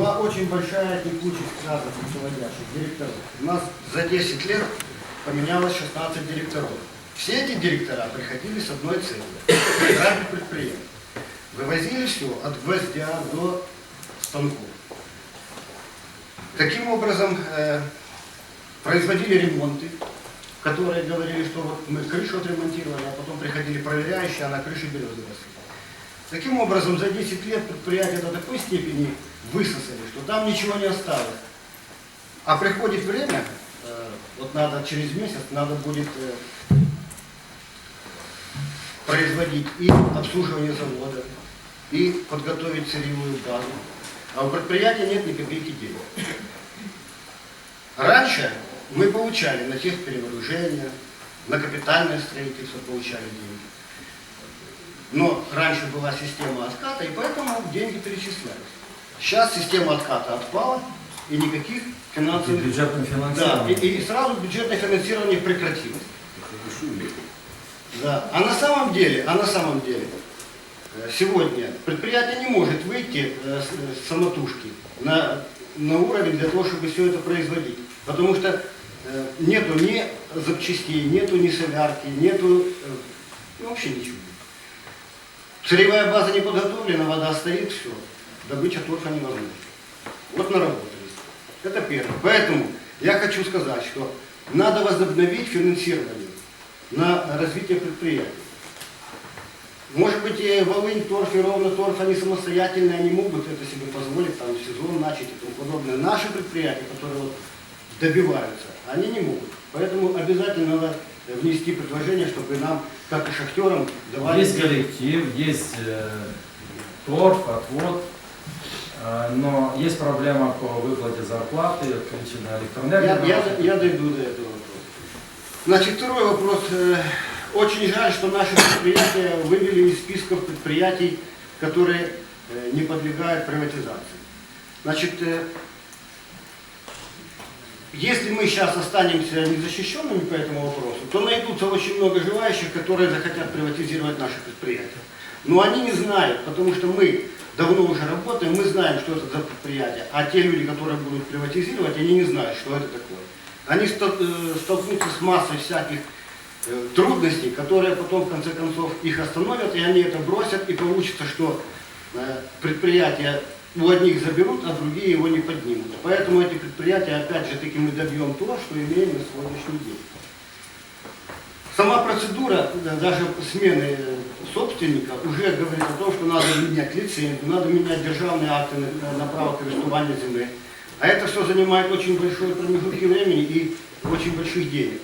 была очень большая текучесть кадров руководящих директоров. У нас за 10 лет поменялось 16 директоров. Все эти директора приходили с одной целью – грабить предприятие. Вывозили все от гвоздя до станков. Таким образом, э, производили ремонты, которые говорили, что вот мы крышу отремонтировали, а потом приходили проверяющие, а на крыше березы росли. Таким образом, за 10 лет предприятие до такой степени высосали, что там ничего не осталось. А приходит время, э, вот надо через месяц, надо будет э, производить и обслуживание завода, и подготовить сырьевую базу. А у предприятия нет ни копейки денег. Раньше мы получали на техперевооружение, на капитальное строительство получали деньги. Но раньше была система отката, и поэтому деньги перечислялись. Сейчас система отката отпала, и никаких финансовых... Бюджетным Да, и, и сразу бюджетное финансирование прекратилось. Да. А на самом деле, а на самом деле, э, сегодня предприятие не может выйти э, с, с самотужки на, на уровень для того, чтобы все это производить. Потому что э, нету ни запчастей, нету ни солярки, нету э, ну, вообще ничего. Сырьевая база не подготовлена, вода стоит, все. Добыча торфа невозможна. Вот наработались. Это первое. Поэтому я хочу сказать, что надо возобновить финансирование на развитие предприятий. Может быть, и Волынь, Торф и Ровно Торф, они самостоятельно, они могут это себе позволить, там, сезон начать и тому подобное. Наши предприятия, которые вот добиваются, они не могут. Поэтому обязательно надо внести предложение, чтобы нам, как и шахтерам, давали... Есть коллектив, есть э, торф, отвод, э, но есть проблема по выплате зарплаты, отключена Я, электроэнергия. я, я дойду до этого вопроса. Значит, второй вопрос. Э, Очень жаль, что наши предприятия вывели из списков предприятий, которые э, не подвигают приватизации. Значит, э, если мы сейчас останемся незащищенными по этому вопросу, то найдутся очень много желающих, которые захотят приватизировать наши предприятия. Но они не знают, потому что мы давно уже работаем, мы знаем, что это за предприятие, а те люди, которые будут приватизировать, они не знают, что это такое. Они э, столкнутся с массой всяких э, трудностей, которые потом, в конце концов, их остановят, и они это бросят, и получится, что э, предприятия у одних заберут, а другие его не поднимут. Поэтому эти предприятия, опять же таки, мы добьем то, что имеем на сегодняшний день. Сама процедура да, даже смены э, собственника уже говорит о том, что надо менять лицензию, надо менять державные акты на, право користування земли. А это все занимает очень большой промежутки времени и очень больших денег.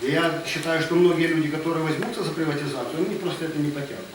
И я считаю, что многие люди, которые возьмутся за приватизацию, они просто это не потянут.